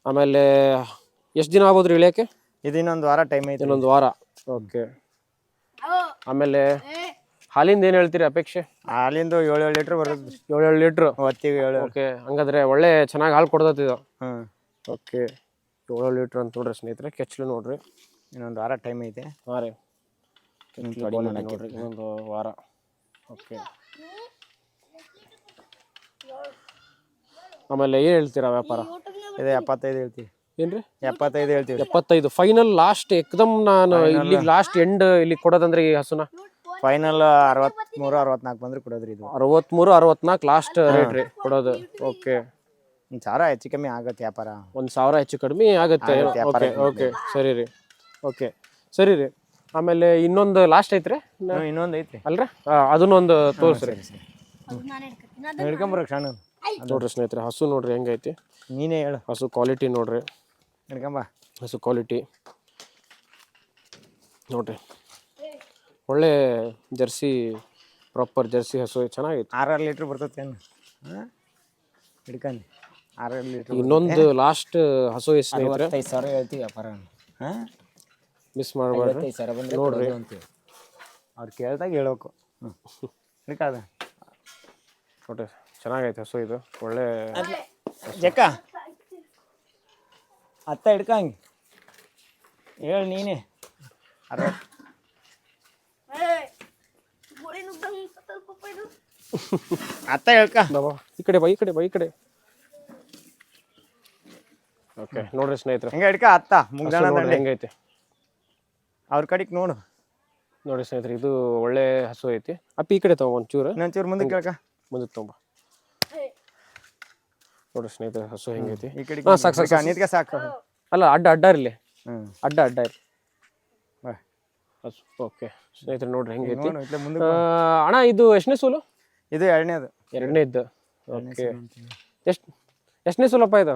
ಆಮೇಲೆ ಎಷ್ಟು ದಿನ ಆಗೋದ್ರಿ ಇಳಿಯಕ್ಕೆ? ಇದು ಇನ್ನೊಂದು ವಾರ ಟೈಮ್ ಐತಿ. ಇನ್ನೊಂದು ವಾರ. ಓಕೆ. ಆಮೇಲೆ ಹಾಲಿಂದ ಏನು ಹೇಳ್ತೀರಿ ಅಪೇಕ್ಷೆ? ಹಾಲಿಂದ ಏಳು ಏಳು ಲೀಟ್ರ್ ಬರುತ್ತೆ ಏಳು ಏಳು ಲೀಟ್ರು? ಹೊತ್ತಿಗೆ ಏಳು. ಓಕೆ ಹಂಗಾದ್ರೆ ಒಳ್ಳೆ ಚೆನ್ನಾಗಿ ಹಾಲು ಕೊಡ್ತೈತಿ ಇದು. ಓಕೆ ಏಳು ಲೀಟ್ರ್ ಅಂತ ನೋಡ್ರಿ ಸ್ನೇಹಿತರೆ ಕೆಚ್ಲು ನೋಡ್ರಿ. ಇನ್ನೊಂದು ವಾರ ಟೈಮ್ ಐತೆ. ಹಾಂ ರೀ. ನೋಡ್ರಿ ಇನ್ನೊಂದು ವಾರ. ಓಕೆ. ಆಮೇಲೆ ಏನ್ ಹೇಳ್ತೀರಾ ವ್ಯಾಪಾರ? ಇದು ಎಪ್ಪತ್ತೈದು ಹೇಳ್ತೀವಿ. ಏನ್ರಿ? ಎಪ್ಪತ್ತೈದು ಹೇಳ್ತೀವಿ. ಎಪ್ಪತ್ತೈದು ಫೈನಲ್ ಲಾಸ್ಟ್ ಎಕ್ದಮ್ ನಾನು ಇಲ್ಲಿ ಲಾಸ್ಟ್ ಎಂಡ್ ಇಲ್ಲಿ ಕೊಡೋದಂದ್ರೆ ಈ ಹಸುನ? ಫೈನಲ್ ಅರವತ್ಮೂರು ಅರವತ್ನಾಲ್ಕು ಬಂದ್ರೆ ಕೊಡೋದ್ರಿ ಇದು. ಅರವತ್ಮೂರು ಅರವತ್ನಾಲ್ಕು ಲಾಸ್ಟ್ ರೇಟ್ ರೀ ಕೊಡೋದು. ಓಕೆ ಒಂದು ಸಾವಿರ ಹೆಚ್ಚು ಕಮ್ಮಿ ಆಗತ್ತೆ ವ್ಯಾಪಾರ. ಒಂದು ಸಾವಿರ ಹೆಚ್ಚು ಕಡಿಮೆ ಆಗುತ್ತೆ. ಓಕೆ ಓಕೆ ಸರಿ ರೀ. ಓಕೆ ಸರಿ ರೀ. ಆಮೇಲೆ ಇನ್ನೊಂದು ಲಾಸ್ಟ್ ಐತ್ರಿ? ಇನ್ನೊಂದ್ ಇನ್ನೊಂದು ಐತಿ ಅಲ್ರಿ? ಅದನ್ನೊಂದು ತೋರಿಸ್ರಿ. ಹಿಡ್ಕೊಂಬರಕ್ಕೆ ಕ್ಷಣ ನೋಡ್ರಿ ಸ್ನೇಹಿತರೆ ಹಸು ನೋಡ್ರಿ ಹೆಂಗೈತಿ ನೀನೇ ಹೇಳು. ಹಸು ಕ್ವಾಲಿಟಿ ನೋಡ್ರಿ. ಹಿಡ್ಕೊಂಬ ಹಸು ಕ್ವಾಲಿಟಿ ನೋಡ್ರಿ. ಒಳ್ಳೆ ಜರ್ಸಿ ಪ್ರಾಪರ್ ಜರ್ಸಿ ಹಸು ಚೆನ್ನಾಗಿತ್ತು. ಆರಾರು ಲೀಟ್ರ್ ಬರ್ತೈತೆ ಏನು? ಹಾಂ? ಹಿಡ್ಕೊಂಡು. ಆರಾರು ಲೀಟ್ರ್ ಇನ್ನೊಂದು ಲಾಸ್ಟ್ ಹಸು ಸ್ನೇಹಿತರೆ? ಐವತ್ತೈದು ಸಾವಿರ ಹೇಳ್ತೀವಿ ವ್ಯಾಪಾರ. ಹಾಂ? ಮಿಸ್ ಮಾಡಬೇಡ್ರಿ. ಐವತ್ತೈದು ಸಾವಿರ ಬಂದ್ರೆ ನೋಡ್ರಿ. ಅಂತೀವಿ. ಅವ್ರು ಕೇಳ್ದಾಗ ಹೇಳ್ಬೇಕು. ಹ್ಞೂ ಹಿಡ್ಕಾದ ನೋಡ್ರಿ ಚೆನ್ನಾಗೈತೆ ಹಸು ಇದು. ಒಳ್ಳೆ ಜಕ್ಕ. ಅತ್ತ ಹಿಡ್ಕಂಗೆ ಹೇಳು ನೀನೇ. ಅರವತ್ತು ಅತ್ತ ಹೇಳ್ಕ. ಬಾ ಬಾ. ಈ ಕಡೆ ಬಾ ಈ ಕಡೆ ಬಾ ಈ ಕಡೆ. ಓಕೆ ನೋಡ್ರಿ ಸ್ನೇಹಿತರೆ. ಹೆಂಗೆ ಹಿಡ್ಕ ಅತ್ತ? ಹಸು ಮುಗ್ದಾಣ ನೋಡ್ರಿ ದಂಡೆ ಹೆಂಗೈತಿ ಅವ್ರ ಕಡೆಗೆ ನೋಡು. ನೋಡಿ ಸ್ನೇಹಿತರೆ ಇದು ಒಳ್ಳೆ ಹಸು ಐತಿ. ಅಪ್ಪ ಈ ಕಡೆ ತಗೋ ಒಂಚೂರು. ಚೂರು ಮುಂದೆ ಕೇಳ್ಕ. ಮುಂದೆ ತಗೊಂಬ ನೋಡ್ರಿ ಸ್ನೇಹಿತರೆ ಹಸು ಹೆಂಗೈತಿ ಈ ಕಡೆಗೆ ಹಾಂ ಸಾಕು ಸಾಕು ಸಾಕ್. ನಿತ್ಕ ಸಾಕು. ಅಲ್ಲ ಅಡ್ಡ ಅಡ್ಡ ಇರ್ಲಿ. ಹ್ಞೂ ಅಡ್ಡ ಅಡ್ಡ ಇರ್ಲಿ. ಹಸು ಓಕೆ. ಸ್ನೇಹಿತರೆ ನೋಡ್ರಿ ಹೆಂಗೈತಿ ನೋಡು ಇಟ್ಲೆ ಮುಂದೆ ಆ, ಅಣ್ಣ ಇದು ಎಷ್ಟನೇ ಸೂಲು? ಇದು ಎರಡನೇದು. ಎರಡನೇ ಇದ್ದು. ಓಕೆ ಎಷ್ಟು ಎಷ್ಟನೇ ಸೂಲಪ್ಪ ಇದು?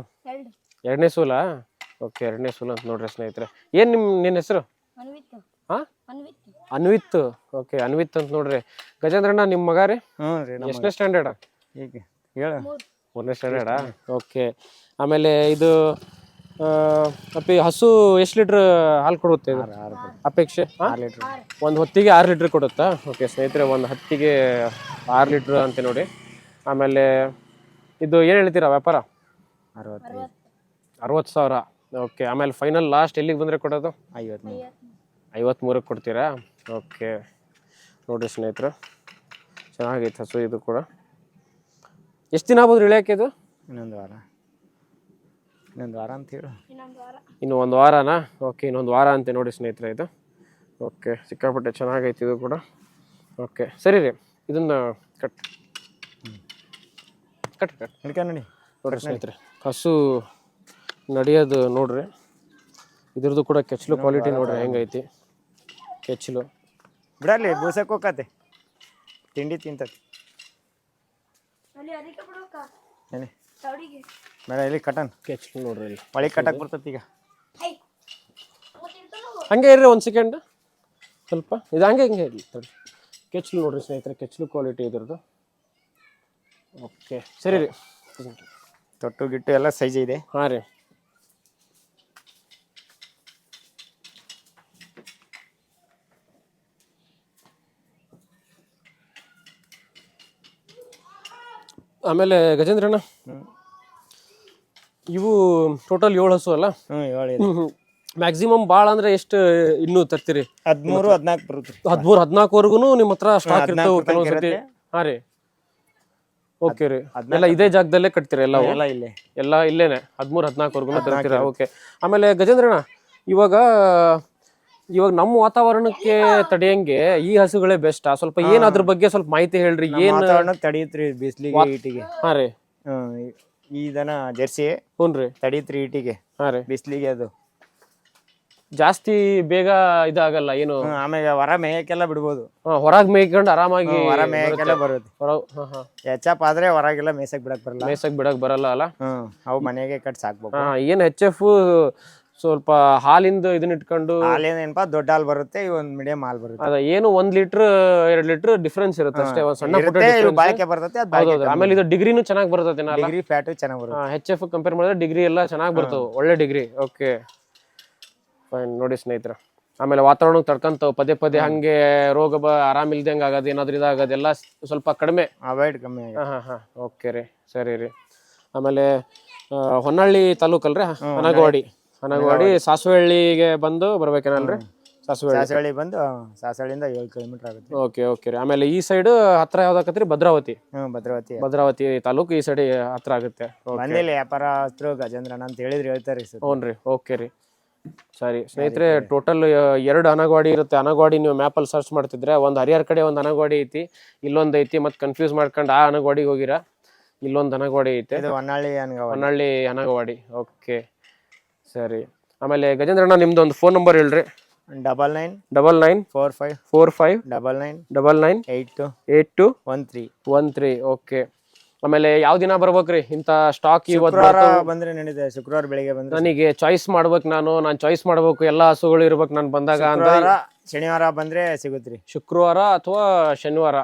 ಎರಡನೇ ಸೂಲ? ಓಕೆ ಎರಡನೇ ಸೂಲ ಅಂತ ನೋಡ್ರಿ ಸ್ನೇಹಿತರೆ. ಏನು ನಿಮ್ಮ ನಿನ್ನ ಹೆಸರು? ಅನ್ವಿತ್. ಹಾಂ? ಅನ್ವಿತ್. ಅನ್ವಿತ್. ಓಕೆ ಅನ್ವಿತ್ ಅಂತ ನೋಡ್ರಿ. ಗಜೇಂದ್ರಣ್ಣ ನಿಮ್ಮ ಮಗ ರೀ ಹ್ಞೂ ರೀ ನಮ್ಮ ಎಷ್ಟನೇ ಸ್ಟ್ಯಾಂಡರ್ಡ್ ಈಗ ಹೇಳ. ಮೂರನೇ ಸ್ಟ್ಯಾಂಡರ್ಡಾ ಓಕೆ ಆಮೇಲೆ ಇದು ಅಪ್ಪಿ ಹಸು ಎಷ್ಟು ಲೀಟ್ರ್ ಹಾಲು ಕೊಡುತ್ತೆ ಇದು? ಅಪೇಕ್ಷೆ ಒಂದು ಹೊತ್ತಿಗೆ ಆರು ಲೀಟ್ರ್ ಕೊಡುತ್ತಾ? ಓಕೆ ಸ್ನೇಹಿತರೆ ಒಂದು ಹತ್ತಿಗೆ ಆರು ಲೀಟ್ರ್ ಅಂತ ನೋಡಿ. ಆಮೇಲೆ ಇದು ಏನು ಹೇಳ್ತೀರಾ ವ್ಯಾಪಾರ? ಅರವತ್ತು ಸಾವಿರ. ಓಕೆ ಆಮೇಲೆ ಫೈನಲ್ ಲಾಸ್ಟ್ ಎಲ್ಲಿಗೆ ಬಂದರೆ ಕೊಡೋದು? ಐವತ್ಮೂರು. ಐವತ್ತ್ಮೂರಕ್ಕೆ ಕೊಡ್ತೀರಾ? ಓಕೆ ನೋಡಿರಿ ಸ್ನೇಹಿತರೆ ಚೆನ್ನಾಗೈತೆ ಹಸು ಇದು ಕೂಡ. ಎಷ್ಟು ದಿನ ಆಗ್ಬೋದು ಇಳಿಯೋಕೆ ಇದು? ಇನ್ನೊಂದು ವಾರ. ಇನ್ನೊಂದು ವಾರ ಅಂತ ಹೇಳು. ಇನ್ನೊಂದು ವಾರ. ಇನ್ನು ಒಂದು ವಾರನಾ? ಓಕೆ ಇನ್ನೊಂದು ವಾರ ಅಂತೆ ನೋಡಿ ಸ್ನೇಹಿತರೆ ಇದು. ಓಕೆ ಸಿಕ್ಕಾಪಟ್ಟೆ ಚೆನ್ನಾಗೈತೆ ಇದು ಕೂಡ. ಓಕೆ ಸರಿ ರೀ ಇದನ್ನ ಕಟ್ ಕಟ್ ಕಟ್ ಹಿಡ್ಕ ನೋಡಿ. ನೋಡ್ರಿ ಸ್ನೇಹಿತರೆ ಹಸು ನಡೆಯೋದು ನೋಡ್ರಿ. ಇದ್ರದ್ದು ಕೂಡ ಕೆಚ್ಚಲು ಕ್ವಾಲಿಟಿ ನೋಡ್ರಿ ಹೆಂಗೈತಿ. ಕೆಚ್ಚಲು. ಬಿಡಲ್ಲಿ ಬೂಸಕ್ಕೆ ಹೋಗತ್ತೆ ತಿಂಡಿ ತಿಂತತಿ. ಅಲ್ಲಿ ಬೇಡ ಇಲ್ಲಿ ಕಟನ್? ಕೆಚ್ಚಲು ನೋಡ್ರಿ ಇಲ್ಲಿ. ಒಳಗೆ ಕಟ್ಟಕ್ಕೆ ಬರ್ತೈತಿ ಈಗ. ಹಂಗೆ ಇರ್ರಿ ಒಂದು ಸೆಕೆಂಡ್ ಸ್ವಲ್ಪ. ಇದು ಹಂಗೆ ಹಿಂಗೆ ಇರಲಿ ತಡಿ ಕೆಚ್ಲು ನೋಡ್ರಿ ಸ್ನೇಹಿತರೆ ಕೆಚ್ಲು ಕ್ವಾಲಿಟಿ ಇದ್ರದ್ದು. ಓಕೆ ಸರಿ ರೀ. ತೊಟ್ಟು ಗಿಟ್ಟು ಎಲ್ಲ ಸೈಜ್ ಇದೆ. ಹಾಂ ರೀ. ಆಮೇಲೆ ಗಜೇಂದ್ರಣ್ಣ ಇವು ಟೋಟಲ್ ಏಳು ಹಸು ಅಲ್ಲ? ಹ್ಞೂ ಮ್ಯಾಕ್ಸಿಮಮ್ ಬಾಳ ಅಂದ್ರೆ ಎಷ್ಟು ಇನ್ನೂ ತರ್ತೀರಿ? ಹದಿಮೂರು ಹದಿನಾಲ್ಕು ಬರುತ್ತೆ. ಹದಿಮೂರು ಹದಿನಾಲ್ಕವರೆಗೂ ನಿಮ್ಮ ಹತ್ರ ಸ್ಟಾಕ್ ಇರ್ತಾವೆ ಕೆಲವೊಂದು. ಹಾಂ ರೀ. ಓಕೆ ರೀ. ಅದನ್ನೆಲ್ಲ ಇದೇ ಜಾಗದಲ್ಲೇ ಕಟ್ತೀರಾ ಎಲ್ಲ? ಎಲ್ಲ ಇಲ್ಲೇ. ಎಲ್ಲ ಇಲ್ಲೇನೆ. ಹದಿಮೂರು ವರೆಗೂ ತರ್ತೀರಾ? ಓಕೆ ಆಮೇಲೆ ಗಜೇಂದ್ರಣ್ಣ ಇವಾಗ ಇವಾಗ ನಮ್ಮ ವಾತಾವರಣಕ್ಕೆ ತಡೆಯಂಗೆ ಈ ಹಸುಗಳೇ ಬೆಸ್ಟ್ ಸ್ವಲ್ಪ ಏನ್ ಅದ್ರ ಬಗ್ಗೆ ಸ್ವಲ್ಪ ಮಾಹಿತಿ ಹೇಳ್ರಿ. ಏನ್ ವಾತಾವರಣ ತಡೀತ್ರಿ ಬಿಸಿಲಿಗೆ ಈಟಿಗೆ ಹಾ ರೀ. ಹ್ಮ್ ಈ ದನ ಜೆರ್ಸಿ ಹ್ಞೂ ರೀ. ತಡೀತ್ರಿ ಈಟಿಗೆ ಹಾ ರೀ. ಬಿಸಿಲಿಗೆ ಅದು. ಜಾಸ್ತಿ ಬೇಗ ಇದಾಗಲ್ಲ ಏನು? ಹ್ಮ್, ಆಮೇಲೆ ಹೊರ ಮೇಯಕ್ಕೆಲ್ಲ ಬಿಡ್ಬೋದು. ಹೊರಗ್ ಮೇಯ್ಕೊಂಡು ಆರಾಮಾಗಿ ಹೊರ ಮೇಯಕ್ಕೆಲ್ಲ ಬರುತ್ತೆ. ಹೊರ ಹಾ ಹಾ. ಎಚ್ಚಪ್ ಆದ್ರೆ ಹೊರಗೆಲ್ಲ ಮೇಸಕ್ ಬಿಡಕ್ ಬರಲ್ಲ. ಮೇಯ್ಸಕ್ ಬಿಡಕ್ ಬರಲ್ಲ ಅಲ್ಲ? ಹ್ಮ್ ಅವು ಮನೆಗೆ ಕಟ್ ಸಾಕ್ಬೇಕು. ಹಾ ಏನ್ ಎಚ್ ಎಫ್ ಸ್ವಲ್ಪ ಹಾಲಿಂದ ಇದನ್ನ ಇಟ್ಕೊಂಡು ಹಾಲೇನೇನಪ್ಪ ದೊಡ್ಡ ಹಾಲ್ ಬರುತ್ತೆ ಈ ಒಂದು ಮೀಡಿಯಂ ಹಾಲ್ ಬರುತ್ತೆ. ಅದ ಏನು ಒಂದ್ ಲೀಟರ್ ಎರಡ್ ಲೀಟರ್ ಡಿಫ್ರೆನ್ಸ್ ಇರುತ್ತೆ ಅಷ್ಟೇ ಒಂದ್ ಸಣ್ಣ ಪುಟ್ಟ ಇರುತ್ತೆ, ಇವು difference. ಬಾಳಿಕೆ ಬರ್ತೈತೆ ಅದು ಹೌದೌದು ಆಮೇಲೆ ಇದು ಡಿಗ್ರಿನೂ ಚೆನ್ನಾಗಿ ಬರ್ತದೆ ಡಿಗ್ರಿ ಫ್ಯಾಟು ಚೆನ್ನಾಗಿ ಬರುತ್ತೆ. ಹೆಚ್ ಎಫ್ ಕಂಪೇರ್ ಮಾಡಿದ್ರೆ ಡಿಗ್ರಿ ಎಲ್ಲ ಚೆನ್ನಾಗಿ ಬರ್ತವೆ ಒಳ್ಳೆ ಡಿಗ್ರಿ ಓಕೆ ಫೈನ್ ನೋಡಿ ಸ್ನೇಹಿತರ. ಆಮೇಲೆ ವಾತಾವರಣ ತಡ್ಕಂತಾವ್ ಪದೇ ಪದೇ ಹಂಗೆ ರೋಗ ಬ ಆರಾಮಿಲ್ದಂಗೆ ಆಗೋದು ಏನಾದ್ರೂ ಇದಾಗೋದು ಎಲ್ಲ ಸ್ವಲ್ಪ ಕಡಿಮೆ. ಅವಾಯ್ಡ್ ಕಮ್ಮಿ ಹಾ ಹಾಂ ಓಕೆ ರೀ ಸರಿ ರೀ. ಆಮೇಲೆ ಆ, ಹೊನ್ನಳ್ಳಿ ತಾಲೂಕಲ್ರಿ ಹನಗವಾಡಿ ಹನಗವಾಡಿ ಸಾಸುವಳ್ಳಿಗೆ ಬಂದು ಬರ್ಬೇಕೇನಲ್ರಿ ಸಾಸುವಳ್ಳಿ ಸಾಸವಳ್ಳಿ ಬಂದು ಸಾಸವಳ್ಳಿಯಿಂದ ಏಳು ಕಿಲೋಮೀಟರ್ ಆಗುತ್ತೆ. ಓಕೆ ಓಕೆ ರೀ. ಆಮೇಲೆ ಈ ಸೈಡ್ ಹತ್ರ ಯಾವ್ದಾಕತ್ರಿ ಭದ್ರಾವತಿ. ಹ್ಮ್ ಭದ್ರಾವತಿ. ಭದ್ರಾವತಿ ತಾಲೂಕು ಈ ಸೈಡ್ ಹತ್ರ ಆಗುತ್ತೆ. ಬಂದಿಲ್ಲ ವ್ಯಾಪಾರಸ್ಥರು ಗಜೇಂದ್ರನ ಅಂತ ಹೇಳಿದ್ರೆ ಹೇಳ್ತಾರೆ ಸರ್ ಹ್ಞೂ ರೀ ಓಕೆ ರೀ. ಸರಿ ಸ್ನೇಹಿತರೆ ಟೋಟಲ್ ಎರಡು ಅನಗವಾಡಿ ಇರುತ್ತೆ. ಅನಗವಾಡಿ ನೀವು ಮ್ಯಾಪಲ್ಲಿ ಸರ್ಚ್ ಮಾಡ್ತಿದ್ರೆ ಒಂದು ಹರಿಹರ ಕಡೆ ಒಂದು ಅನಗವಾಡಿ ಐತಿ ಇಲ್ಲೊಂದು ಐತಿ ಮತ್ತೆ ಕನ್ಫ್ಯೂಸ್ ಮಾಡ್ಕೊಂಡು ಆ ಅನಗವಾಡಿಗೆ ಹೋಗಿರ. ಇಲ್ಲೊಂದು ಅನಗವಾಡಿ ಐತೆ. ಇದು ಹೊನ್ನಾಳಿ ಅನ್ಗವ ಹೊನ್ನಳ್ಳಿ ಅನಗವಾಡಿ ಓಕೆ. ಸರಿ. ಆಮೇಲೆ ಗಜೇಂದ್ರಣ್ಣ ನಿಮ್ದು ಒಂದು ಫೋನ್ ನಂಬರ್ ಹೇಳ್ರಿ. Double nine double nine four five four five double nine double nine eight two eight two one three one three okay ಆಮೇಲೆ ಯಾವ ದಿನ ಬರ್ಬೇಕ್ರಿ? ಇಂಥ ಸ್ಟಾಕ್ ಇವತ್ತು ಶುಕ್ರವಾರ ಬಂದ್ರೆ ನಡೀತದೆ. ಶುಕ್ರವಾರ ಬೆಳಿಗ್ಗೆ ಬಂದ್ರೆ. ನನಗೆ ಚಾಯ್ಸ್ ಮಾಡ್ಬೇಕು ನಾನು. ನಾನು ಚಾಯ್ಸ್ ಮಾಡ್ಬೇಕು. ಎಲ್ಲ ಹಸುಗಳು ಇರ್ಬೇಕು. ನಾನು ಬಂದಾಗ ಅಂತ ಶುಕ್ರವಾರ ಶನಿವಾರ ಬಂದ್ರೆ ಸಿಗುತ್ತೆ ಶುಕ್ರವಾರ ಅಥವಾ ಶನಿವಾರ?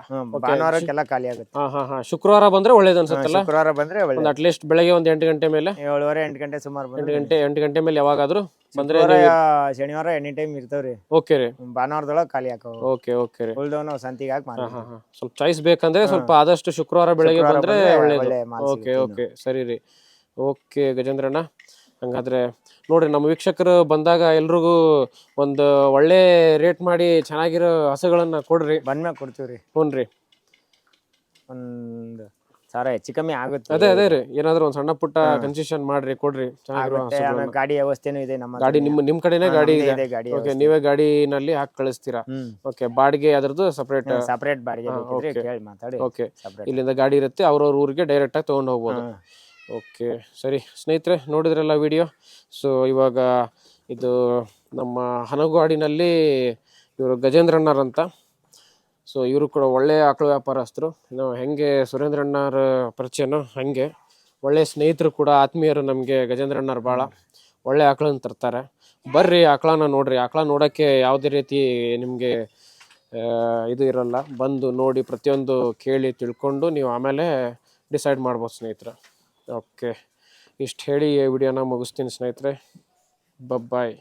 ಭಾನುವಾರಕ್ಕೆಲ್ಲ ಖಾಲಿ ಆಗುತ್ತೆ. ಹಾ ಹಾ ಹಾ. ಶುಕ್ರವಾರ ಬಂದ್ರೆ ಒಳ್ಳೇದು ಅನ್ಸುತ್ತಲ್ಲ? ಶುಕ್ರವಾರ ಬಂದ್ರೆ ಒಳ್ಳೆ ಅಟ್ ಲೀಸ್ಟ್ ಬೆಳಗ್ಗೆ ಒಂದ್ ಎಂಟು ಗಂಟೆ ಮೇಲೆ? ಏಳುವರೆ ಎಂಟು ಗಂಟೆ ಸುಮಾರು ಎಂಟು ಗಂಟೆ ಎಂಟು ಗಂಟೆ ಮೇಲೆ ಯಾವಾಗಾದ್ರೂ ಬಂದ್ರೆ ಶನಿವಾರ ಎನಿ ಟೈಮ್ ಇರ್ತಾವ್ರಿ. ಓಕೆ ರೀ. ಭಾನುವಾರದೊಳಗೆ ಖಾಲಿ ಹಾಕೋ ಓಕೆ ಓಕೆ ರೀ. ಉಳ್ದವ್ ನಾವು ಸಂತಿಗೆ ಹಾಕಿ ಮಾರಿ. ಹಾ ಹಾ ಸ್ವಲ್ಪ ಚಾಯ್ಸ್ ಬೇಕಂದ್ರೆ ಸ್ವಲ್ಪ ಆದಷ್ಟು ಶುಕ್ರವಾರ ಬೆಳಗ್ಗೆ ಬಂದ್ರೆ ಒಳ್ಳೇದು. ಒಳ್ಳೆ ಓಕೆ ಓಕೆ ಸರಿ ರೀ. ಓಕೆ ಗಜೇಂದ್ರಣ್ಣ. ಹಂಗಾದ್ರೆ ನೋಡ್ರಿ ನಮ್ಮ ವೀಕ್ಷಕರು ಬಂದಾಗ ಎಲ್ರಿಗೂ ಒಂದು ಒಳ್ಳೆ ರೇಟ್ ಮಾಡಿ ಚೆನ್ನಾಗಿರೋ ಹಸುಗಳನ್ನ ಕೊಡ್ರಿ. ಬಂದ್ಮ್ಯಾಗ ಕೊಡ್ತೀವ್ರಿ. ಹ್ಞೂ ರೀ ಒಂದ್ ಸಾವಿರ ಹೆಚ್ಚು ಕಮ್ಮಿ ಆಗುತ್ತೆ. ಅದೇ ಅದೇ ರೀ. ಏನಾದ್ರು ಒಂದು ಸಣ್ಣ ಪುಟ್ಟ ಕನ್ಸೆಷನ್ ಮಾಡ್ರಿ ಕೊಡ್ರಿ. ಚೆನ್ನಾಗಿರೋ ಆಗುತ್ತೆ. ಆಮೇಲೆ ಗಾಡಿ ವ್ಯವಸ್ಥೆನೂ ಇದೆ ನಮ್ಮ ಗಾಡಿ ನಿಮ್ ನಿಮ್ ಕಡೆನೇ ಗಾಡಿ ನಮ್ದೇ ಇದೆ. ಇದೆ ಗಾಡಿ ಓಕೆ ನೀವೇ ಗಾಡಿನಲ್ಲಿ ಹಾಕಿ ಕಳಿಸ್ತೀರಾ? ಹ್ಮ್. ಓಕೆ ಬಾಡಿಗೆ ಅದ್ರದ್ದು ಸಪರೇಟ್ ಸಪರೇಟ್ ಬಾಡಿಗೆ ಬೇಕಿದ್ರೆ ಕೇಳಿ ಮಾತಾಡಿ. ಓಕೆ ಸಪರೇಟ್ ಇಲ್ಲಿಂದ ಗಾಡಿ ಇರುತ್ತೆ ಅವ್ರವ್ರ ಊರಿಗೆ ಡೈರೆಕ್ಟ್ ಆಗಿ ತಗೊಂಡು ಹೋಗ್ಬೋದು. ಓಕೆ, ಸರಿ. ಸ್ನೇಹಿತರೆ, ನೋಡಿದ್ರಲ್ಲ ವಿಡಿಯೋ? ಸೊ ಇವಾಗ ಇದು ನಮ್ಮ ಹನಗುವಾಡಿನಲ್ಲಿ ಇವರು ಗಜೇಂದ್ರಣ್ಣರ್ ಅಂತ ಸೊ ಇವರು ಕೂಡ ಒಳ್ಳೆಯ ಆಕಳು ವ್ಯಾಪಾರಸ್ಥರು. ನಾವು ಹೆಂಗೆ ಸುರೇಂದ್ರಣ್ಣರ ಪರಿಚಯನೋ, ಹಾಗೆ. ಒಳ್ಳೆಯ ಸ್ನೇಹಿತರು ಕೂಡ, ಆತ್ಮೀಯರು ನಮಗೆ ಗಜೇಂದ್ರಣ್ಣರು ಭಾಳ ಒಳ್ಳೆ ಆಕಳನ್ನು ತರ್ತಾರೆ. ಬರ್ರಿ ಆಕಳನ ನೋಡ್ರಿ. ಆಕಳ ನೋಡೋಕ್ಕೆ ಯಾವುದೇ ರೀತಿ ನಿಮಗೆ ಇದು ಇರಲ್ಲ. ಬಂದು ನೋಡಿ ಪ್ರತಿಯೊಂದು ಕೇಳಿ ತಿಳ್ಕೊಂಡು ನೀವು ಆಮೇಲೆ ಡಿಸೈಡ್ ಮಾಡ್ಬೋದು ಸ್ನೇಹಿತರೆ. ಓಕೆ. ಇಷ್ಟು ಹೇಳಿ ಈ ವಿಡಿಯೋನ ಮುಗಿಸ್ತೀನಿ ಸ್ನೇಹಿತರೆ. ಬಬ್ಬಾಯ್